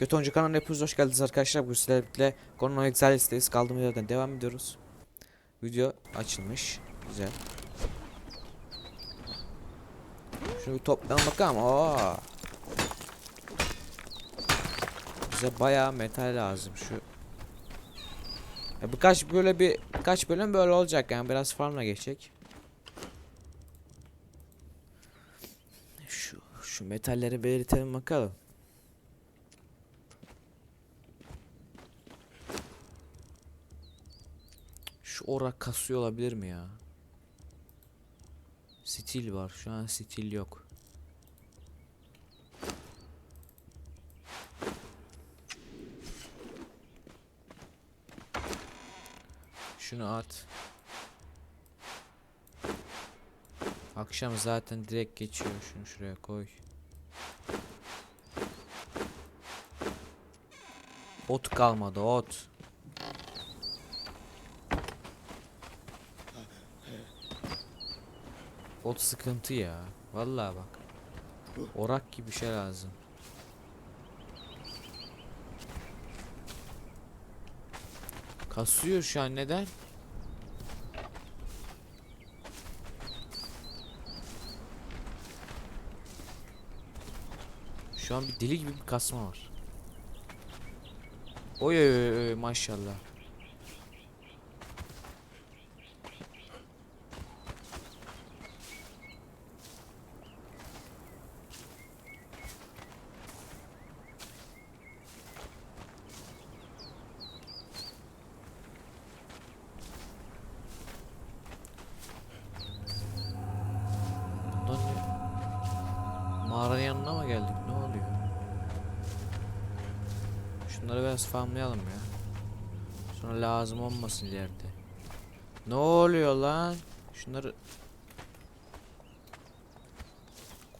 Götoncu kanalına hepiniz hoş geldiniz arkadaşlar. Bu sizlerle birlikte Konon Exiles'teyiz. Kaldığımız yerden devam ediyoruz. Video açılmış. Güzel. Şunu bir toplayalım bakalım. Oo. Bize bayağı metal lazım şu. Ya birkaç böyle bir birkaç bölüm böyle olacak yani biraz farmla geçecek. Şu şu metalleri belirtelim bakalım. Şu ora kasıyor olabilir mi ya? Stil var. Şu an stil yok. Şunu at. Akşam zaten direkt geçiyor. Şunu şuraya koy. Ot kalmadı ot. Ot sıkıntı ya. Vallahi bak. Orak gibi bir şey lazım. Kasıyor şu an neden? Şu an bir deli gibi bir kasma var. Oy oy oy, maşallah. Biraz farmlayalım ya. Sonra lazım olmasın ileride. Ne oluyor lan? Şunları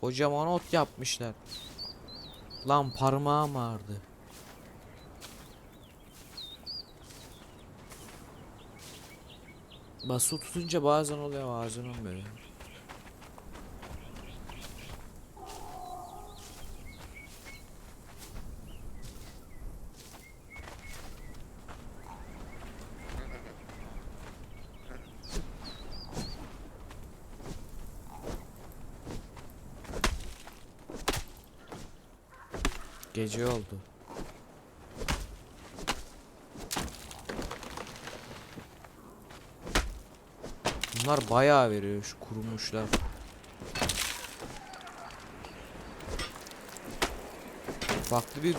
Kocaman ot yapmışlar. Lan parmağım ağrıdı. Basılı tutunca bazen oluyor ağzının böyle. Gece oldu. Bunlar bayağı veriyor şu kurumuşlar. Farklı bir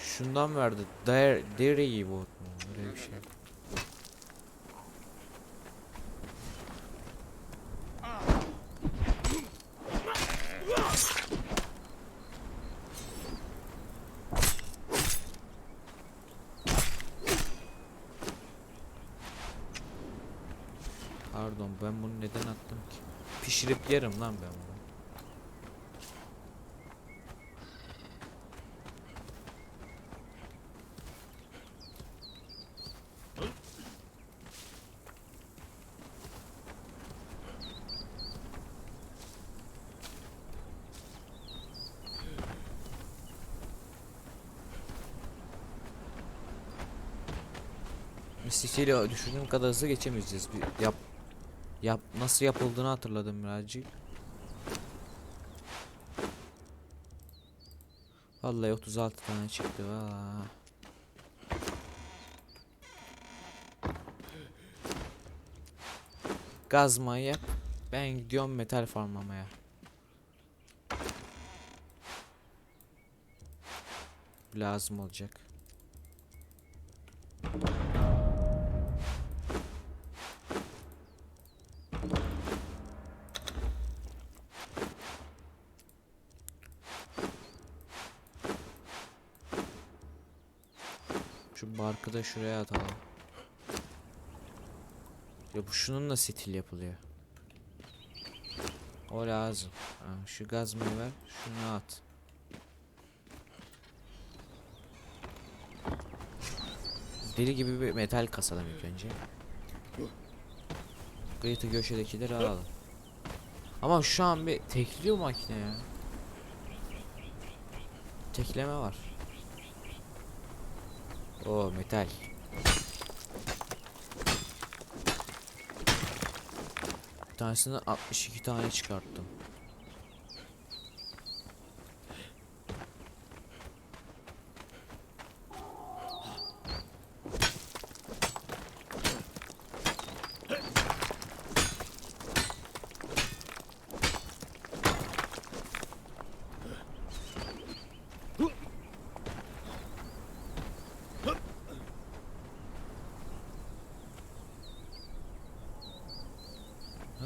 şundan verdi. Dare, dare gibi mu? Öyle bir şey. Pardon ben bunu neden attım ki? Pişirip yerim lan ben bunu. Misliyle düşündüğüm kadar hızlı geçemeyeceğiz. Bir yap yap nasıl yapıldığını hatırladım birazcık. Vallahi 36 tane çıktı valla. Gazmayı yap. Ben gidiyorum metal farmlamaya. Lazım olacak. Şu barkı da şuraya atalım. Ya bu şununla stil yapılıyor. O lazım. Ha, şu gazmayı ver, şunu at. Deli gibi bir metal kasalım ilk önce. Greater köşedekileri alalım. Ama şu an bir tekliyor makine ya. Tekleme var. O metal. Bir tanesini 62 tane çıkarttım.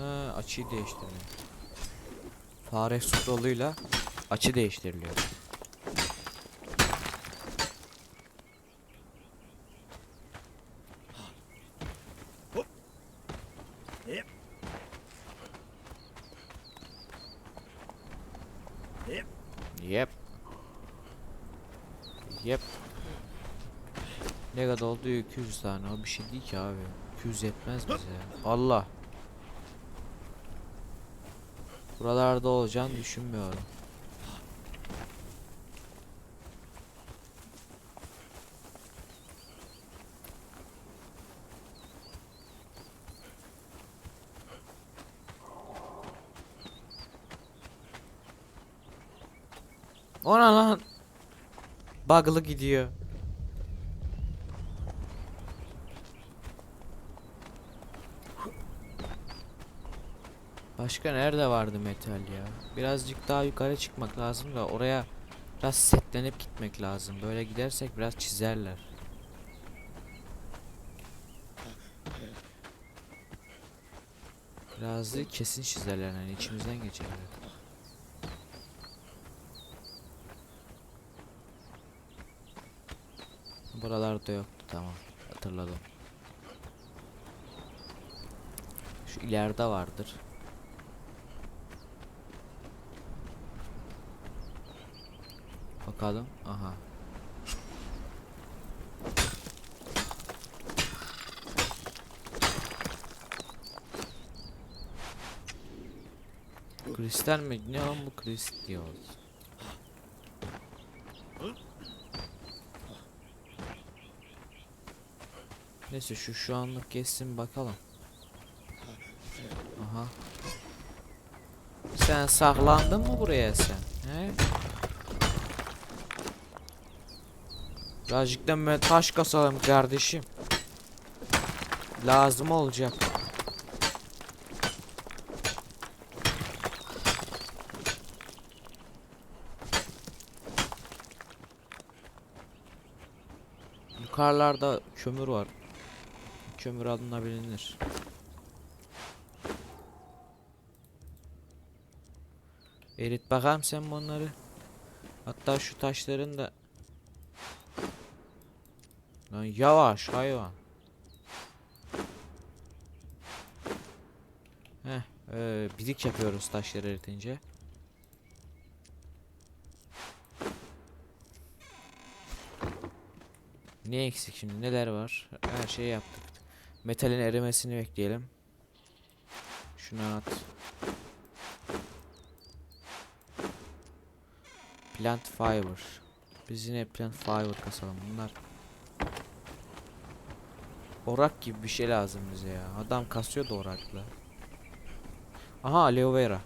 Ha, açıyı değiştirdim. Fare scroll'uyla açı değiştiriliyor. Yep. Yep. Ne kadar oldu? 200 tane. O bir şey değil ki abi. 200 yetmez bize. Allah. Buralarda olacağını düşünmüyorum. Ona lan. Bug'lı gidiyor. Başka nerede vardı metal ya? Birazcık daha yukarı çıkmak lazım da oraya biraz setlenip gitmek lazım. Böyle gidersek biraz çizerler. Biraz kesin çizerler yani içimizden geçerler. Buralarda yoktu tamam hatırladım. Şu ileride vardır. Bakalım. Aha. Kristal mi? Ne lan bu kristal? Neyse şu şu anlık geçsin bakalım. Aha. Sen saklandın mı buraya sen? Birazcık da taş kasalım kardeşim. Lazım olacak. Yukarılarda kömür var. Kömür alınabilir. Erit bakalım sen bunları. Hatta şu taşların da Lan yavaş hayvan. Heh, e, birik yapıyoruz taşları eritince. Ne eksik şimdi? Neler var? Her şeyi yaptık. Metalin erimesini bekleyelim. Şunu at. Plant fiber. Biz yine plant fiber kasalım. Bunlar Orak gibi bir şey lazım bize ya. Adam kasıyor da orakla. Aha aloe vera.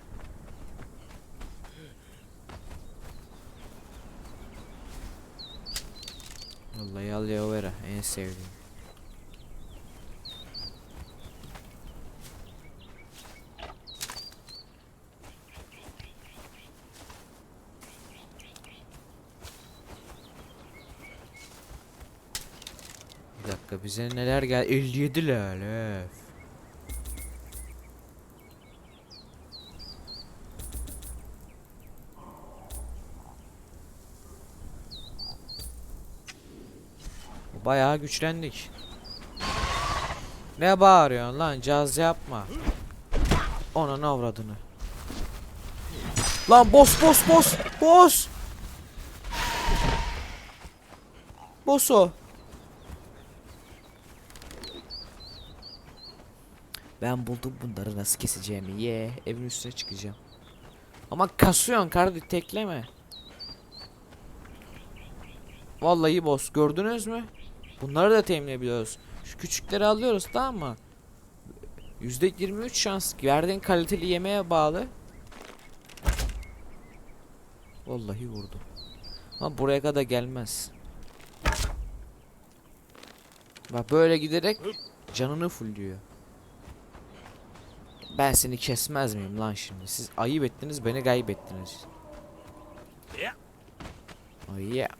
Vallahi aloe vera en sevdiğim. Bir dakika bize neler gel 57 lale. Bayağı güçlendik. Ne bağırıyorsun lan caz yapma. Onun avradını. Lan boss boss boss boss. Boss. Ben buldum bunları nasıl keseceğimi. Ye, evin üstüne çıkacağım. Ama kasıyorsun kardeş tekleme. Vallahi boss gördünüz mü? Bunları da temin edebiliyoruz. Şu küçükleri alıyoruz tamam mı? %23 şans. Verdiğin kaliteli yemeğe bağlı. Vallahi vurdum. Ama buraya kadar gelmez. Bak böyle giderek canını fullüyor. Ben seni kesmez miyim lan şimdi? Siz ayıp ettiniz, beni kaybettiniz. Oh yeah.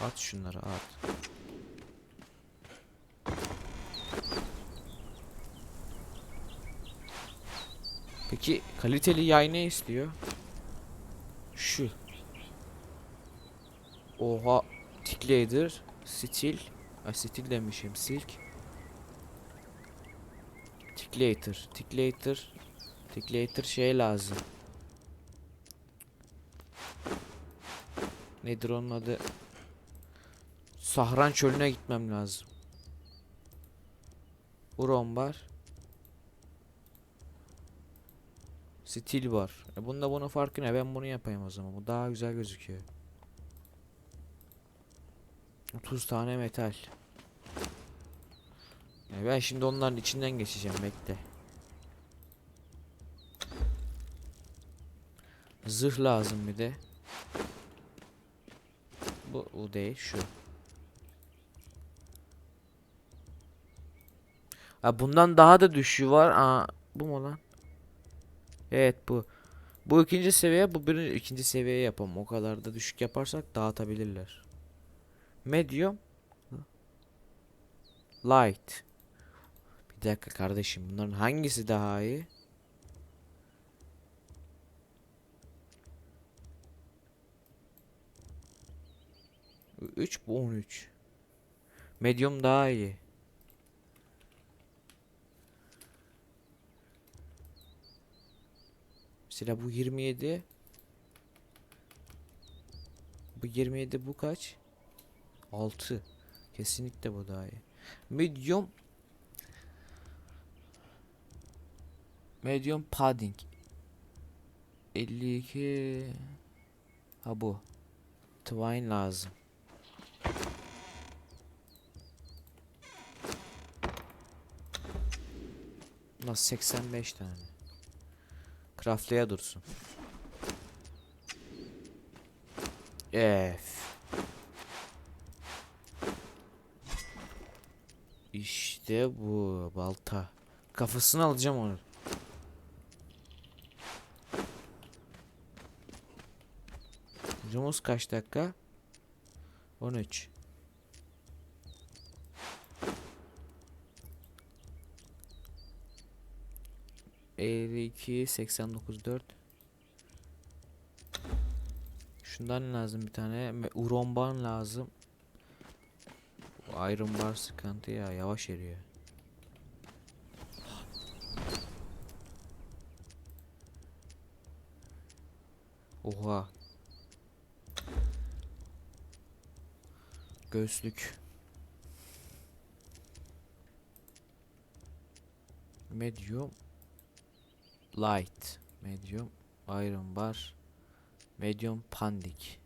At şunları at. Peki kaliteli yay ne istiyor? Şu. Oha. Ticklader. Stil. Ay stil demişim. Silk. Ticklator. Ticklator. Ticklator şey lazım. Nedir onun adı? Sahran çölüne gitmem lazım. Uron var. Stil var. E bunda bunun farkı ne? Ben bunu yapayım o zaman. Bu daha güzel gözüküyor. 30 tane metal. E ben şimdi onların içinden geçeceğim bekle. Zırh lazım bir de. Bu, bu değil şu. Ha bundan daha da düşüğü var. Aa bu mu lan? Evet bu. Bu ikinci seviye, bu birinci ikinci seviye yapalım. O kadar da düşük yaparsak dağıtabilirler. Medium. Light. Bir dakika kardeşim. Bunların hangisi daha iyi? Üç bu 13. Medium daha iyi. Mesela bu 27. Bu 27 bu kaç? 6. Kesinlikle bu daha iyi. Medium. Medium padding. 52 Ha bu. Twine lazım. Nasıl 85 tane. Craftlıya dursun F İşte bu balta. Kafasını alacağım onu. Hocamız kaç dakika? 13. Elli iki, seksen dokuz, dört. Şundan lazım bir tane. Uromban lazım. Iron bar sıkıntı ya yavaş eriyor. Oha. Göğüslük. Medium. Light. Medium. Iron bar. Medium pandik.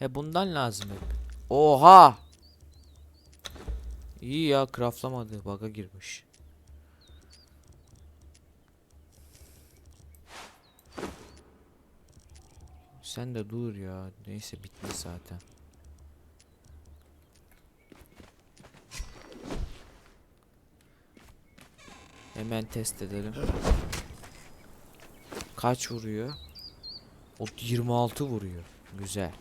E bundan lazım hep. Oha! İyi ya craftlamadı. Bug'a girmiş. Sen de dur ya. Neyse bitmiş zaten. Hemen test edelim. Kaç vuruyor? O 26 vuruyor. Güzel.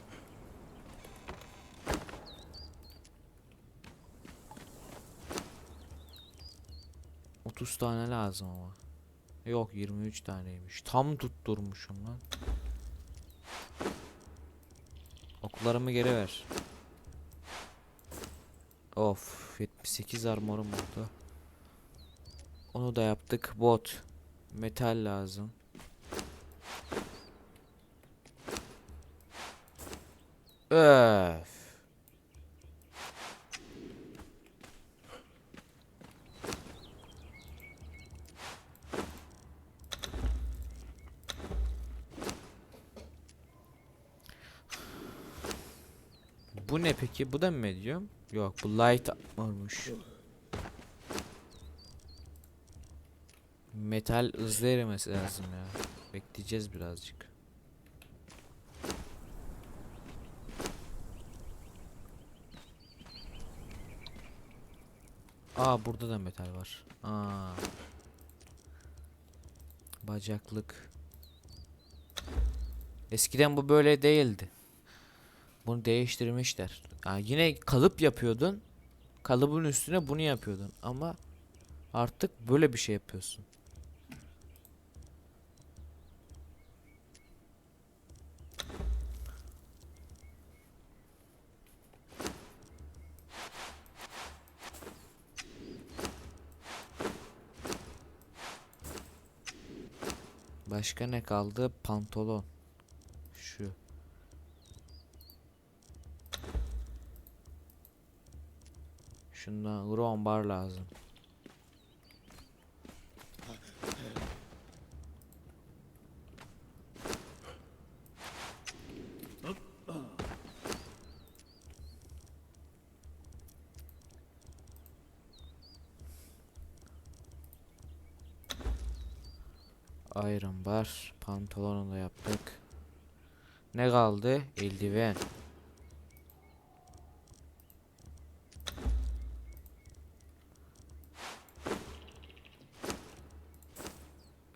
Otuz tane lazım ama. Yok 23 taneymiş. Tam tutturmuşum lan. Oklarımı geri ver. Of 78 armorum oldu. Onu da yaptık. Bot. Metal lazım. Öf. Bu ne peki? Bu da mı medium? Yok bu light olmuş. Metal hızlı erimesi lazım ya. Bekleyeceğiz birazcık. Aa burada da metal var. Aa. Bacaklık. Eskiden bu böyle değildi. Bunu değiştirmişler. Yani yine kalıp yapıyordun. Kalıbın üstüne bunu yapıyordun ama artık böyle bir şey yapıyorsun. Başka ne kaldı? Pantolon. Şu. Şundan Grom bar lazım. Iron bar. Pantolonu da yaptık. Ne kaldı? Eldiven.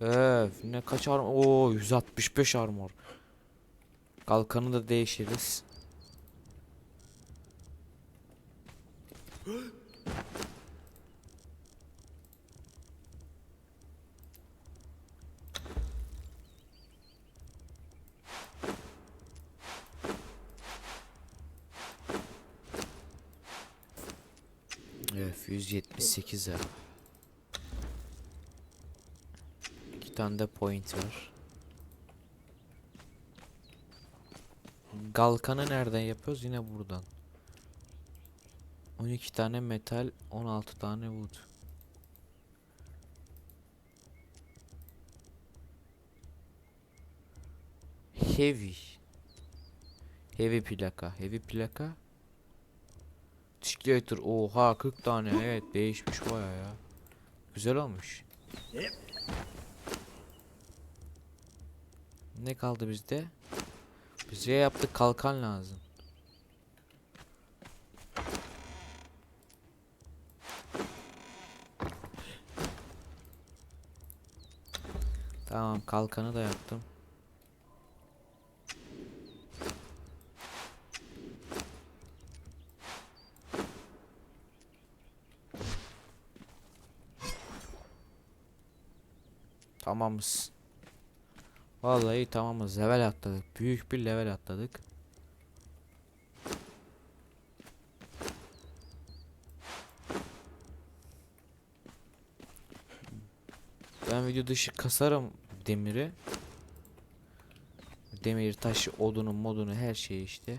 Öf ne kaç armor? Oo 165 armor. Kalkanı da değişiriz. Öf 178 ya. İki tane de point var. Galkanı nereden yapıyoruz? Yine buradan. 12 tane metal, 16 tane wood. Heavy. Heavy plaka. Heavy plaka. Skater. Oha 40 tane. Evet değişmiş baya ya. Güzel olmuş. Yep. Ne kaldı bizde? Bize yaptık kalkan lazım. Tamam kalkanı da yaptım. Tamamız. Vallahi tamamız. Level atladık. Büyük bir level atladık. Ben video dışı kasarım demiri. Demir, taşı, odunu, modunu her şeyi işte.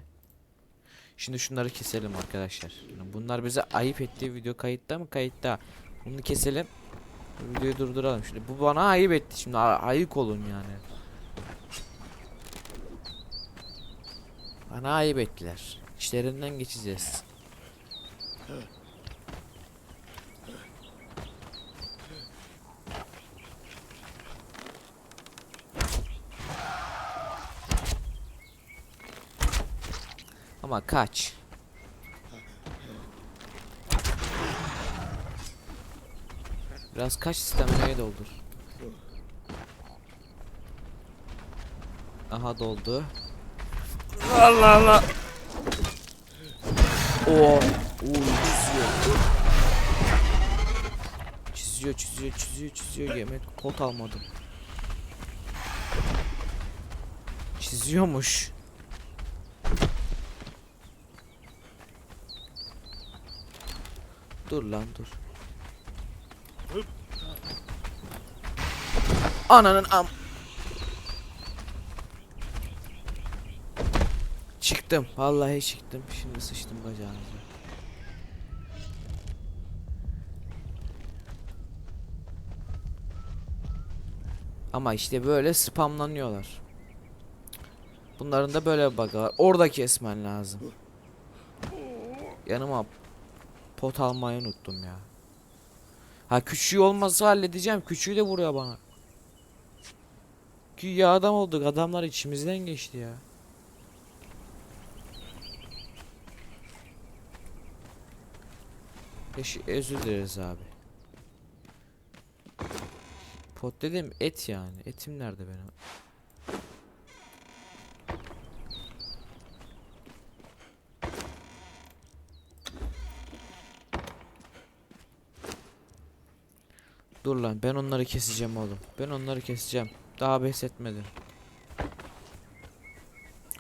Şimdi şunları keselim arkadaşlar. Bunlar bize ayıp etti. Video kayıtta mı? Kayıtta. Bunu keselim. Videoyu durduralım. Şimdi bu bana ayıp etti. Şimdi ayık olun yani. Bana ayıp ettiler. İşlerinden geçeceğiz. Ama kaç. Biraz kaç stamina'yı doldur. Aha doldu. Allah Allah. Oo. Oo çiziyor. Çiziyor çiziyor çiziyor çiziyor yemek pot almadım. Çiziyormuş. Dur lan dur. Ananın am. Çıktım. Vallahi çıktım. Şimdi sıçtım bacağınıza. Ama işte böyle spamlanıyorlar. Bunların da böyle bir bug'ı var. Orada kesmen lazım. yanıma pot almayı unuttum ya. Ha küçüğü olmasa halledeceğim. Küçüğü de vuruyor bana. Ki ya adam olduk. Adamlar içimizden geçti ya. Teşi özür dileriz abi. Pot dedim et yani. Etim nerede benim? Dur lan ben onları keseceğim oğlum. Ben onları keseceğim. Daha bes etmedim.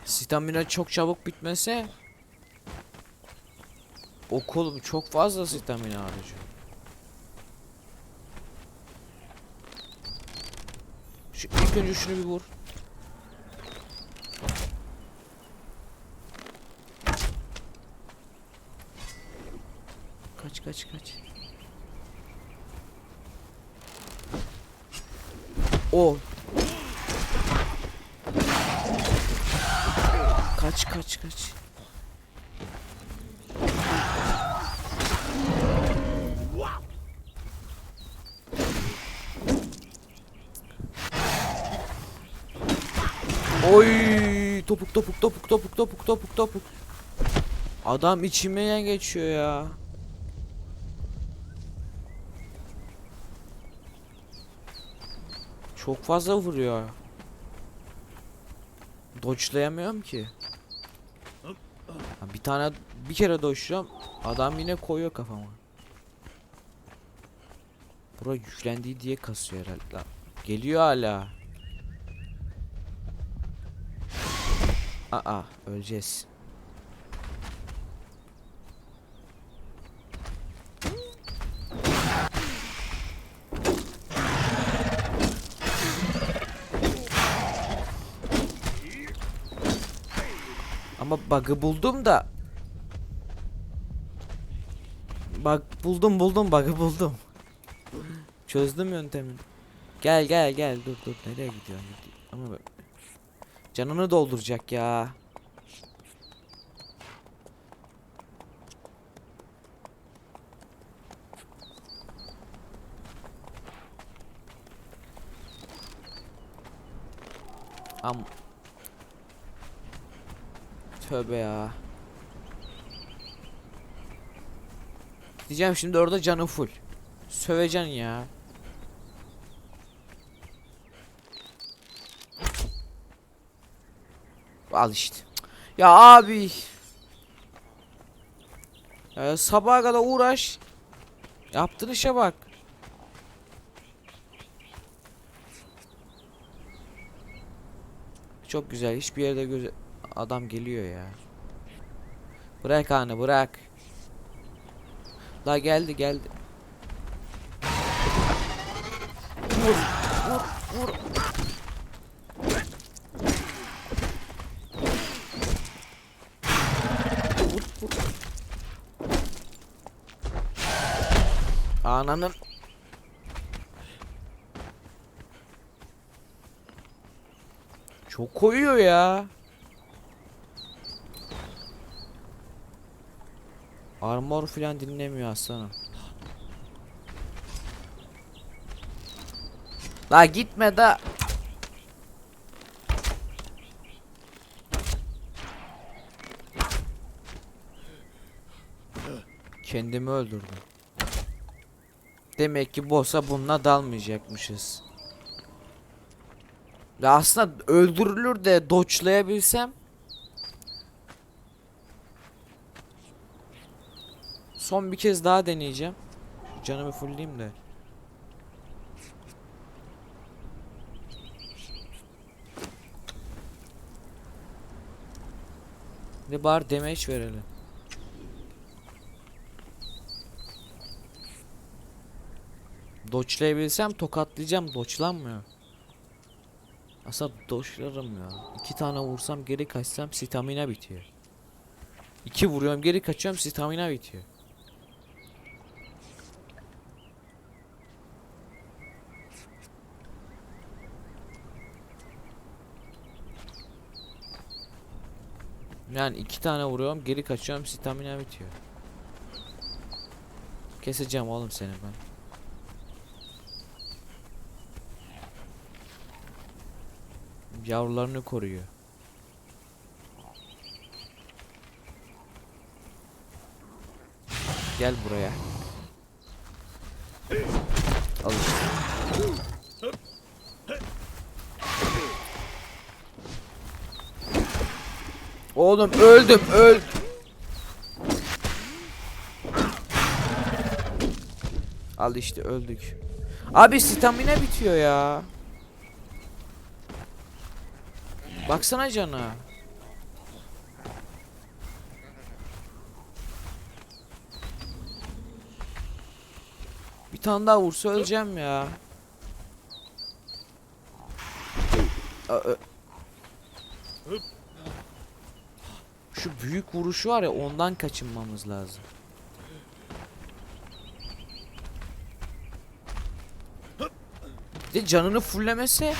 Stamina çok çabuk bitmese Okulum çok fazla stamina harcıyor. Şu ilk önce şunu bir vur. Kaç kaç kaç. O. Kaç kaç kaç. Oy topuk topuk topuk topuk topuk topuk topuk. Adam içimden geçiyor ya. Çok fazla vuruyor. Dodge'layamıyorum ki. Bir tane bir kere dodge'luyorum. Adam yine koyuyor kafama. Bura yüklendiği diye kasıyor herhalde. Geliyor hala. Aa öleceğiz. Ama bug'ı buldum da. Bak buldum buldum bug'ı buldum. Çözdüm yöntemini. Gel gel gel dur dur nereye gidiyorsun? Ama bak. Canını dolduracak ya. Am Tövbe ya. Diyeceğim şimdi orada canı full. Söveceksin ya. Al işte. Ya abi. Ya sabaha kadar uğraş. Yaptığın işe bak. Çok güzel. Hiçbir yerde göz adam geliyor ya. Bırak anı bırak. La geldi geldi. Vur. Vur vur. Ananın Çok koyuyor ya. Armor filan dinlemiyor aslanım. La gitme da. Kendimi öldürdüm. Demek ki boss'a bununla dalmayacakmışız. Ya aslında öldürülür de dodge'layabilsem Son bir kez daha deneyeceğim. Canımı fullleyeyim de. Ne bari damage verelim. Dodge'layabilsem tokatlayacağım. Dodge'lanmıyor. Aslında dodge'larım ya. İki tane vursam geri kaçsam stamina bitiyor. İki vuruyorum geri kaçıyorum stamina bitiyor. Yani iki tane vuruyorum geri kaçıyorum stamina bitiyor. Keseceğim oğlum seni ben. Yavrularını koruyor. Gel buraya. Al. Oğlum öldüm öl. Al işte öldük. Abi stamina bitiyor ya. Baksana cana. Bir tane daha vursa öleceğim ya. Şu büyük vuruşu var ya ondan kaçınmamız lazım. Bir de canını fullemese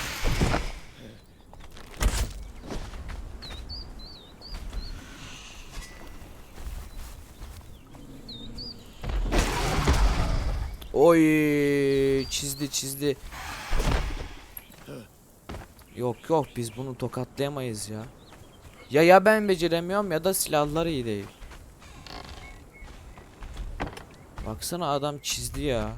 Oy çizdi çizdi. Yok yok biz bunu tokatlayamayız ya. Ya ya ben beceremiyorum ya da silahlar iyi değil. Baksana adam çizdi ya.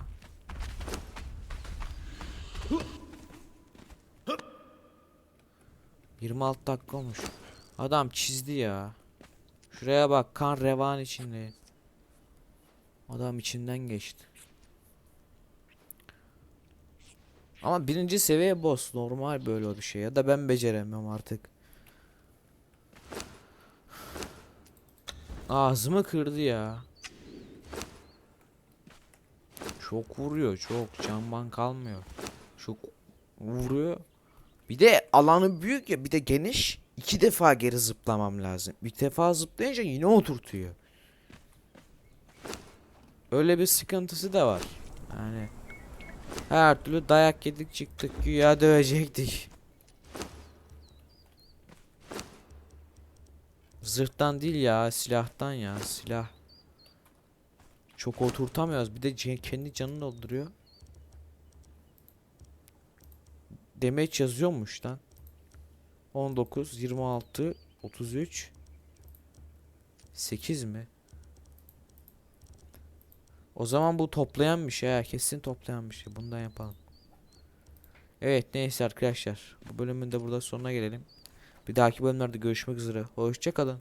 Yirmi altı dakika olmuş. Adam çizdi ya. Şuraya bak kan revan içinde. Adam içinden geçti. Ama birinci seviye boss normal böyle bir şey ya da ben beceremem artık. Ağzımı kırdı ya. Çok vuruyor çok canman kalmıyor. Çok vuruyor. Bir de alanı büyük ya bir de geniş. İki defa geri zıplamam lazım. Bir defa zıplayınca yine oturtuyor. Öyle bir sıkıntısı da var. Yani her türlü dayak yedik çıktık güya dövecektik. Zırhtan değil ya silahtan ya silah. Çok oturtamıyoruz bir de kendi canını dolduruyor. Damage yazıyormuş lan. 19, 26, 33 8 mi? O zaman bu toplayan bir şey ha kesin toplayan bir şey. Bundan yapalım. Evet neyse arkadaşlar. Bu bölümün de burada sonuna gelelim. Bir dahaki bölümlerde görüşmek üzere. Hoşçakalın.